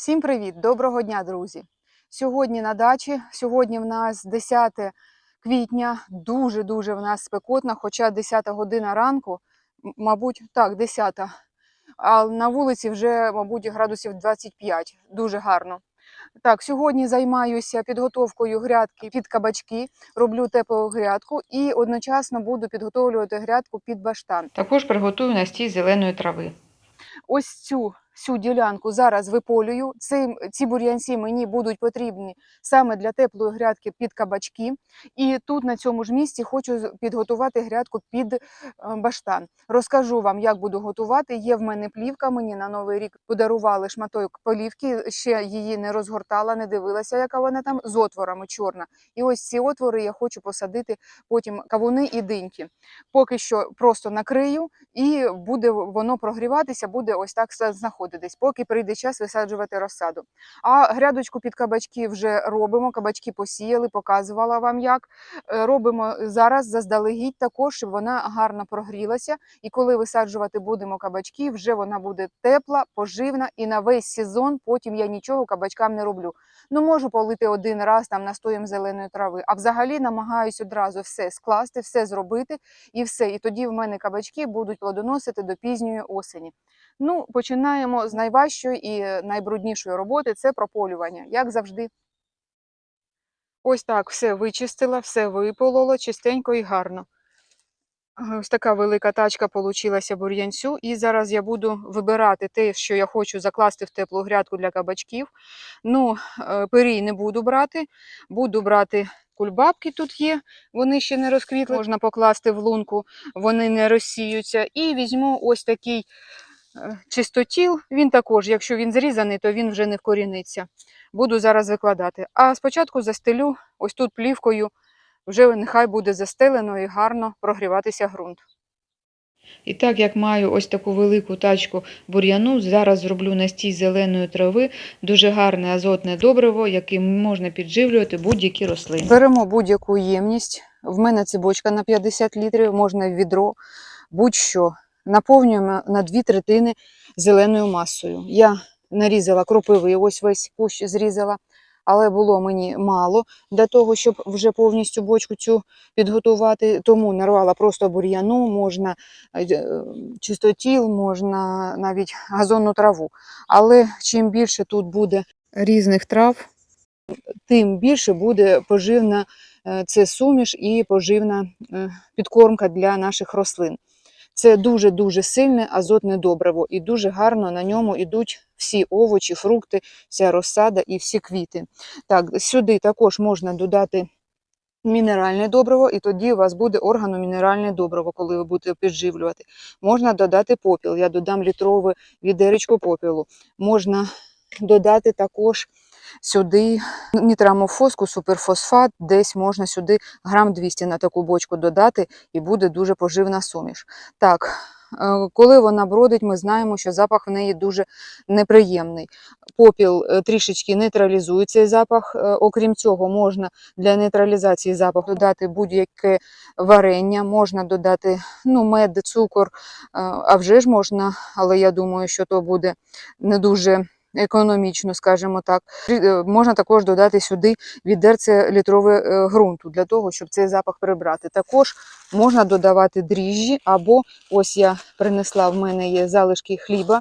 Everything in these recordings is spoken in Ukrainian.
Всім привіт! Доброго дня, друзі! Сьогодні на дачі. Сьогодні в нас 10 квітня. Дуже-дуже в нас спекотно, хоча 10 година ранку, мабуть, так, 10. А на вулиці вже, мабуть, градусів 25. Дуже гарно. Так, сьогодні займаюся підготовкою грядки під кабачки, роблю теплу грядку і одночасно буду підготовлювати грядку під баштан. Також приготую настій зеленої трави. ось цю всю ділянку зараз виполюю. Ці, ці бур'янці мені будуть потрібні саме для теплої грядки під кабачки. І тут на цьому ж місці хочу підготувати грядку під е, баштан. Розкажу вам, як буду готувати. Є в мене плівка. Мені на новий рік подарували шматок полівки. Ще її не розгортала, не дивилася, яка вона там з отворами чорна. І ось ці отвори я хочу посадити потім кавуни і диньки. Поки що просто накрию і буде воно прогріватися, буде ось так все знаходитись, поки прийде час висаджувати розсаду. А грядочку під кабачки вже робимо. Кабачки посіяли, показувала вам як. Е, Робимо зараз заздалегідь також, щоб вона гарно прогрілася. І коли висаджувати будемо кабачки, вже вона буде тепла, поживна і на весь сезон потім я нічого кабачкам не роблю. Ну, можу полити один раз там настоєм зеленої трави, а взагалі намагаюсь одразу все скласти, все зробити і все. І тоді в мене кабачки будуть плодоносити до пізньої осені. Ну, починаємо з найважчої і найбруднішої роботи це прополювання, як завжди. Ось так все вичистила, все випололо чистенько і гарно. Ось така велика тачка получилася бур'янцю, і зараз я буду вибирати те, що я хочу закласти в теплу грядку для кабачків. Ну, е, пирій не буду брати, буду брати кульбабки тут є, вони ще не розквітли, можна покласти в лунку, вони не розсіються. І візьму ось такий чистотіл, він також, якщо він зрізаний, то він вже не вкоріниться. Буду зараз викладати. А спочатку застелю ось тут плівкою, вже нехай буде застелено і гарно прогріватися ґрунт. І так як маю ось таку велику тачку бур'яну, зараз зроблю настій зеленої трави, дуже гарне азотне добриво, яким можна підживлювати будь-які рослини. Беремо будь-яку ємність. В мене це бочка на 50 літрів, можна відро, будь-що. Наповнюємо на дві третини зеленою масою. Я нарізала кропиви, ось весь кущ зрізала, але було мені мало для того, щоб вже повністю бочку цю підготувати. Тому нарвала просто бур'яну, можна е, чистотіл, можна навіть газонну траву. Але чим більше тут буде різних трав, тим більше буде поживна е, це суміш і поживна е, підкормка для наших рослин. Це дуже-дуже сильне азотне добриво, і дуже гарно на ньому йдуть всі овочі, фрукти, вся розсада і всі квіти. Так, сюди також можна додати мінеральне добриво, і тоді у вас буде органомінеральне добриво, коли ви будете підживлювати. Можна додати попіл. Я додам літрове відеречко попілу. Можна додати також сюди нітрамофоску, суперфосфат, десь можна сюди грам 200 на таку бочку додати, і буде дуже поживна суміш. Так, е, коли вона бродить, ми знаємо, що запах в неї дуже неприємний. Попіл е, трішечки нейтралізує цей запах. Е, Окрім цього, можна для нейтралізації запаху додати будь-яке варення, можна додати ну, мед, цукор, а вже ж можна, але я думаю, що то буде не дуже економічно, скажімо так. Е, Можна також додати сюди відерце літрове е, ґрунту для того, щоб цей запах прибрати. Також можна додавати дріжджі, або ось я принесла, в мене є залишки хліба.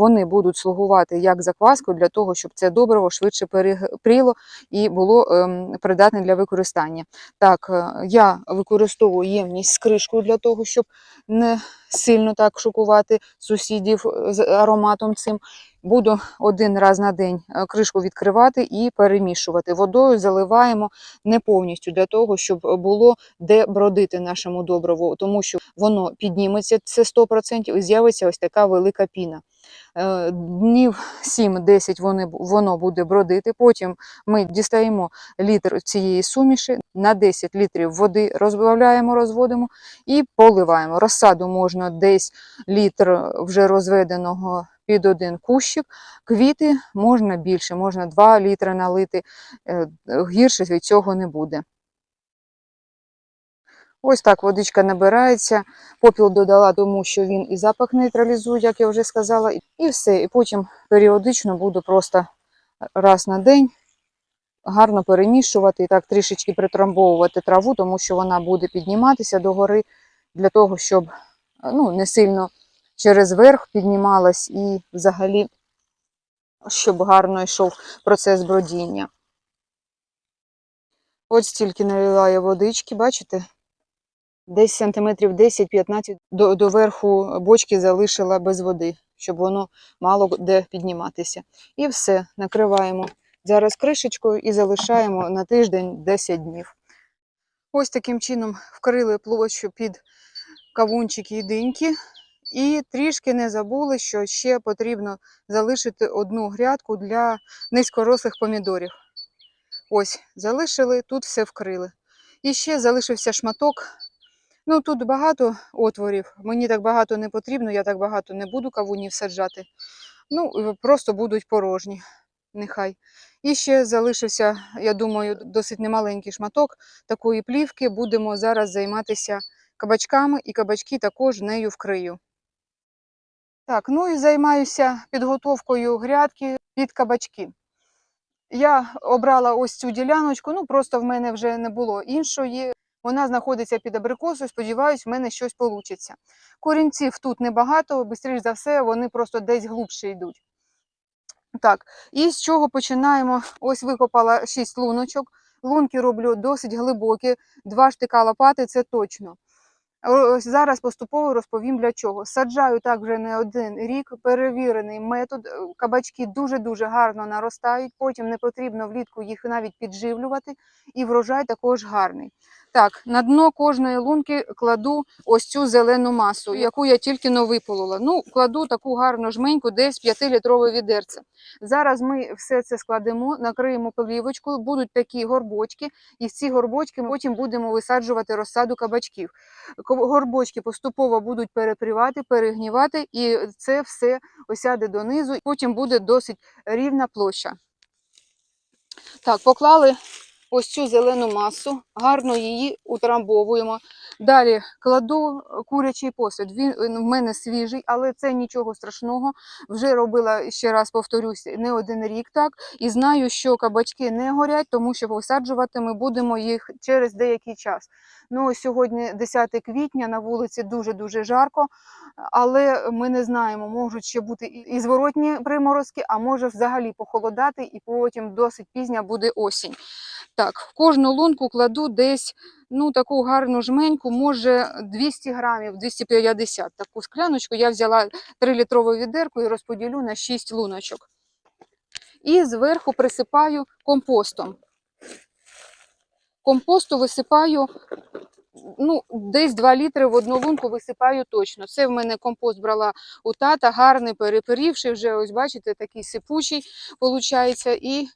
Вони будуть слугувати як закваскою для того, щоб це добриво швидше перепріло і було ем, придатне для використання. Так, е, я використовую ємність з кришкою для того, щоб не сильно так шокувати сусідів е, з ароматом цим. Буду один раз на день е, кришку відкривати і перемішувати. Водою заливаємо не повністю для того, щоб було де бродити нашому добриву, тому що воно підніметься це 100% і з'явиться ось така велика піна. Е, Днів 7-10 вони, воно буде бродити. Потім ми дістаємо літр цієї суміші, на 10 літрів води розбавляємо, розводимо і поливаємо. Розсаду можна десь літр вже розведеного під один кущик. Квіти можна більше, можна 2 літри налити. Е, Гірше від цього не буде. Ось так водичка набирається. Попіл додала, тому що він і запах нейтралізує, як я вже сказала, і все. І потім періодично буду просто раз на день гарно перемішувати і так трішечки притрамбовувати траву, тому що вона буде підніматися догори для того, щоб ну, не сильно через верх піднімалась і взагалі, щоб гарно йшов процес бродіння. Ось стільки налила я водички, бачите? Десь сантиметрів 10-15 до, до верху бочки залишила без води, щоб воно мало де підніматися. І все, накриваємо зараз кришечкою і залишаємо на тиждень 10 днів. Ось таким чином вкрили площу під кавунчики і диньки. І трішки не забули, що ще потрібно залишити одну грядку для низькорослих помідорів. Ось, залишили, тут все вкрили. І ще залишився шматок. Ну, тут багато отворів. Мені так багато не потрібно, я так багато не буду кавунів саджати. Ну, просто будуть порожні. Нехай. І ще залишився, я думаю, досить немаленький шматок такої плівки. Будемо зараз займатися кабачками, і кабачки також нею вкрию. Так, ну і займаюся підготовкою грядки під кабачки. Я обрала ось цю діляночку, ну просто в мене вже не було іншої. Вона знаходиться під абрикосою, сподіваюсь, в мене щось вийде. Корінців тут небагато, швидше за все, вони просто десь глибше йдуть. Так, і з чого починаємо? Ось викопала 6 луночок. Лунки роблю досить глибокі, два штика лопати це точно. Ось Зараз поступово розповім для чого. Саджаю так вже не один рік, перевірений метод. е, Кабачки дуже-дуже гарно наростають, потім не потрібно влітку їх навіть підживлювати, і врожай також гарний. Так, на дно кожної лунки кладу ось цю зелену масу, яку я тільки но виполола. Ну, кладу таку гарну жменьку, десь 5-літрове відерце. Зараз ми все це складемо, накриємо плівочкою, будуть такі горбочки, і в ці горбочки ми потім будемо висаджувати розсаду кабачків. Горбочки поступово будуть перепрівати, перегнівати, і це все осяде донизу, і потім буде досить рівна площа. Так, поклали ось цю зелену масу, гарно її утрамбовуємо. Далі кладу курячий посуд. Він в мене свіжий, але це нічого страшного. Вже робила, ще раз повторюсь, не один рік так. І знаю, що кабачки не горять, тому що висаджувати ми будемо їх через деякий час. Ну, сьогодні 10 квітня, на вулиці дуже-дуже жарко, але ми не знаємо, можуть ще бути і зворотні приморозки, а може взагалі похолодати, і потім досить пізня буде осінь. Так, в кожну лунку кладу десь ну, таку гарну жменьку, може 200 грамів, 250. Таку скляночку я взяла 3-літрову відерку і розподілю на 6 луночок. І зверху присипаю компостом. Компосту висипаю ну, десь 2 літри в одну лунку висипаю точно. Це в мене компост брала у тата, гарний, перепирівший, вже ось бачите, такий сипучий виходить. І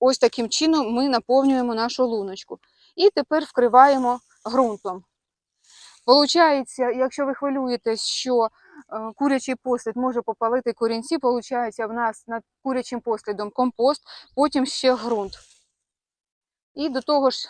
ось таким чином ми наповнюємо нашу луночку. І тепер вкриваємо ґрунтом. Получається, якщо ви хвилюєтесь, що е, курячий послід може попалити корінці, получається в нас над курячим послідом компост, потім ще ґрунт. І до того ж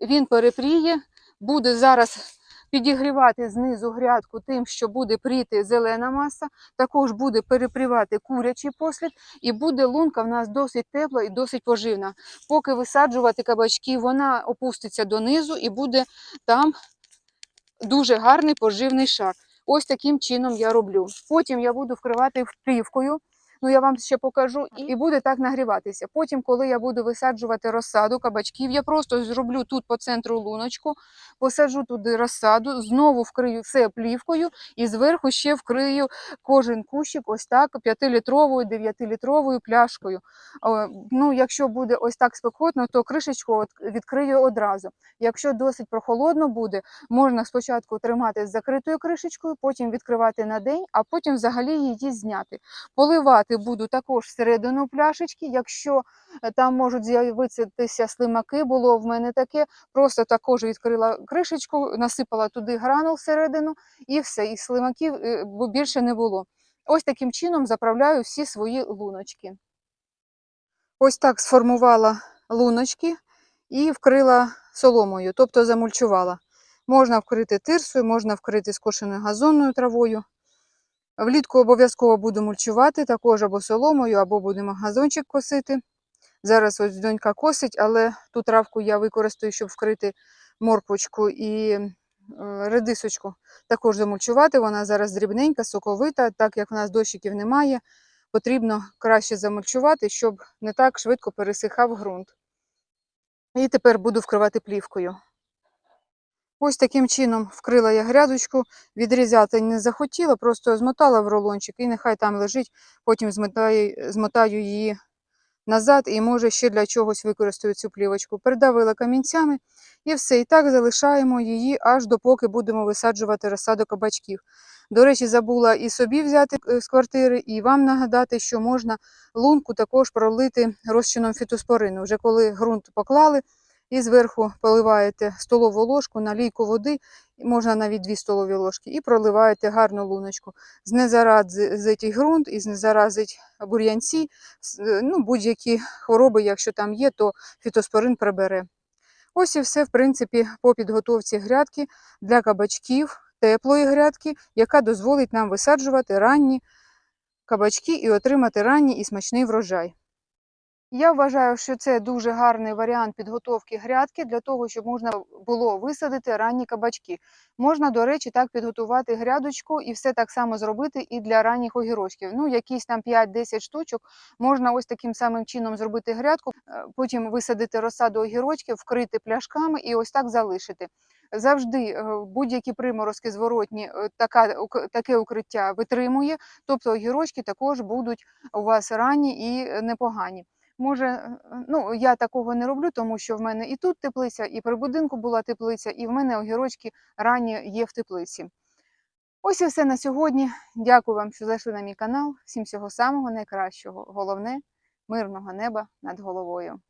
він перепріє, буде зараз підігрівати знизу грядку тим, що буде пріти зелена маса, також буде перепрівати курячий послід, і буде лунка в нас досить тепла і досить поживна. Поки висаджувати кабачки, вона опуститься донизу і буде там дуже гарний поживний шар. Ось таким чином я роблю. Потім я буду вкривати плівкою. Ну, я вам ще покажу, і і буде так нагріватися. Потім, коли я буду висаджувати розсаду кабачків, я просто зроблю тут по центру луночку, посаджу туди розсаду, знову вкрию все плівкою і зверху ще вкрию кожен кущик ось так 5-літровою, 9-літровою пляшкою. Ну, якщо буде ось так спекотно, то кришечку відкрию одразу. Якщо досить прохолодно буде, можна спочатку тримати з закритою кришечкою, потім відкривати на день, а потім взагалі її зняти. Поливати буду також всередину пляшечки. Якщо е, там можуть з'явитися слимаки, було в мене таке, просто також відкрила кришечку, насипала туди гранул всередину і все, і слимаків е, більше не було. Ось таким чином заправляю всі свої луночки. Ось так сформувала луночки і вкрила соломою, тобто замульчувала. Можна вкрити тирсою, можна вкрити скошеною газонною травою. Влітку обов'язково буду мульчувати, також або соломою, або будемо газончик косити. Зараз ось донька косить, але ту травку я використаю, щоб вкрити морквочку і е, редисочку. Також замульчувати. Вона зараз дрібненька, соковита, так як в нас дощиків немає, потрібно краще замульчувати, щоб не так швидко пересихав ґрунт. І тепер буду вкривати плівкою. Ось таким чином вкрила я грядочку, відрізати не захотіла, просто змотала в рулончик і нехай там лежить, потім змотаю, змотаю її назад і може ще для чогось використаю цю плівочку. Придавила камінцями і все. І так залишаємо її аж допоки будемо висаджувати розсаду кабачків. До речі, забула і собі взяти е, з квартири, і вам нагадати, що можна лунку також пролити розчином фітоспорину. Вже коли ґрунт поклали, і зверху поливаєте столову ложку на лійку води, можна навіть 2 столові ложки, і проливаєте гарну луночку. Знезаразить ґрунт і знезаразить бур'янці, ну, будь-які хвороби, якщо там є, то фітоспорин прибере. Ось і все, в принципі, по підготовці грядки для кабачків, теплої грядки, яка дозволить нам висаджувати ранні кабачки і отримати ранній і смачний врожай. Я вважаю, що це дуже гарний варіант підготовки грядки для того, щоб можна було висадити ранні кабачки. Можна, до речі, так підготувати грядочку і все так само зробити і для ранніх огірочків. Ну, якісь там 5-10 штучок. Можна ось таким самим чином зробити грядку, е, потім висадити розсаду огірочків, вкрити пляшками і ось так залишити. Завжди е, будь-які приморозки зворотні е, така, таке укриття витримує, тобто огірочки також будуть у вас ранні і непогані. Може, е, ну я такого не роблю, тому що в мене і тут теплиця, і при будинку була теплиця, і в мене огірочки ранні є в теплиці. Ось і все на сьогодні. Дякую вам, що зайшли на мій канал. Всім всього самого найкращого. Головне мирного неба над головою.